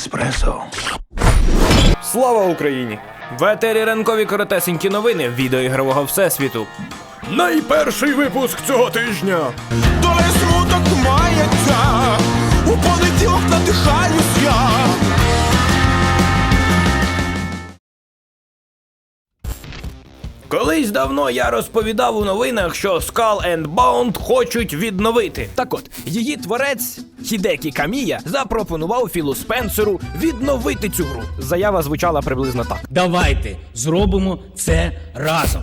еспресо. Слава Україні! В етері ранкові коротесенькі новини відеоігрового всесвіту. Найперший випуск цього тижня. Доля смуток мається, у понеділок надихаюсь я. Колись давно я розповідав у новинах, що Skull and Bound хочуть відновити. Так от, її творець Хідекі Камія запропонував Філу Спенсеру відновити цю гру. Заява звучала приблизно так. Давайте зробимо це разом.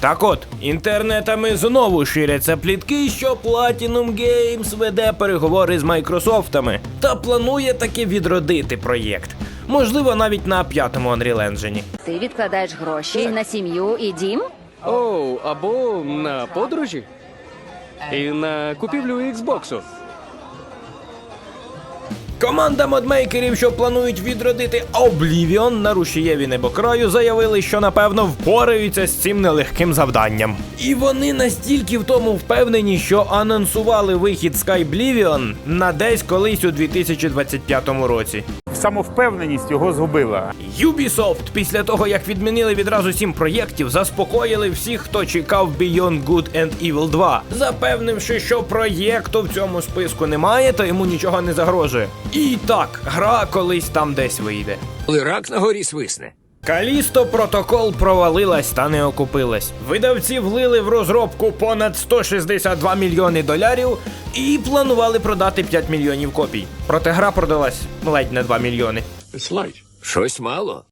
Так от, інтернетами знову ширяться плітки, що Platinum Games веде переговори з Майкрософтами та планує таки відродити проєкт. Можливо, навіть на п'ятому Unreal Engine. Ти відкладаєш гроші на сім'ю і дім? Оу, або на подорожі. І на купівлю Xbox. Команда модмейкерів, що планують відродити Oblivion на рушієві небокраю, заявили, що напевно впораються з цим нелегким завданням. І вони настільки в тому впевнені, що анонсували вихід Skyblivion на десь колись у 2025 році. Самовпевненість його згубила. Ubisoft, після того як відмінили відразу сім проєктів, заспокоїли всіх, хто чекав Beyond Good and Evil 2, запевнивши, що проєкту в цьому списку немає, то йому нічого не загрожує. І так, гра колись там десь вийде. Коли рак на горі свисне. Калісто протокол провалилась та не окупилась. Видавці влили в розробку понад 162 мільйони долярів і планували продати 5 мільйонів копій. Проте гра продалась ледь на 2 мільйони. Щось мало.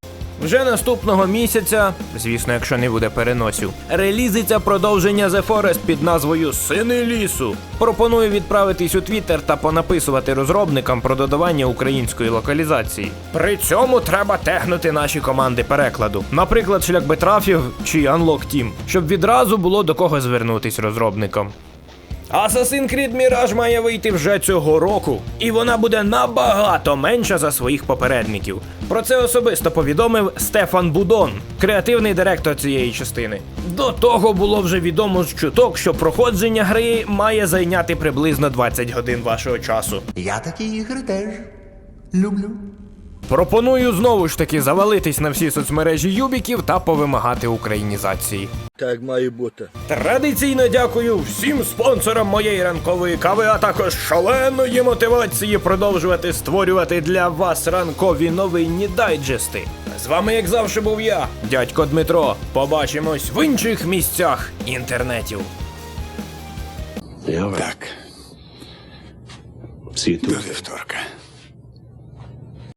Вже наступного місяця, звісно, якщо не буде переносів, релізиться продовження The Forest під назвою Сини лісу. Пропоную відправитись у Твіттер та понаписувати розробникам про додавання української локалізації. При цьому треба тегнути наші команди перекладу, наприклад, шлях Бетрафів чи Unlock Team, щоб відразу було до кого звернутись розробникам. Assassin's Creed Mirage має вийти вже цього року, і вона буде набагато менша за своїх попередників. Про це особисто повідомив Стефан Будон, креативний директор цієї частини. До того було вже відомо з чуток, що проходження гри має зайняти приблизно 20 годин вашого часу. Я такі ігри теж люблю. Пропоную знову ж таки завалитись на всі соцмережі Юбіків та повимагати українізації. Так має бути. Традиційно дякую всім спонсорам моєї ранкової кави, а також шаленої мотивації продовжувати створювати для вас ранкові новинні дайджести. З вами, як завжди, був я, дядько Дмитро. Побачимось в інших місцях інтернетів. Так. До вівторка.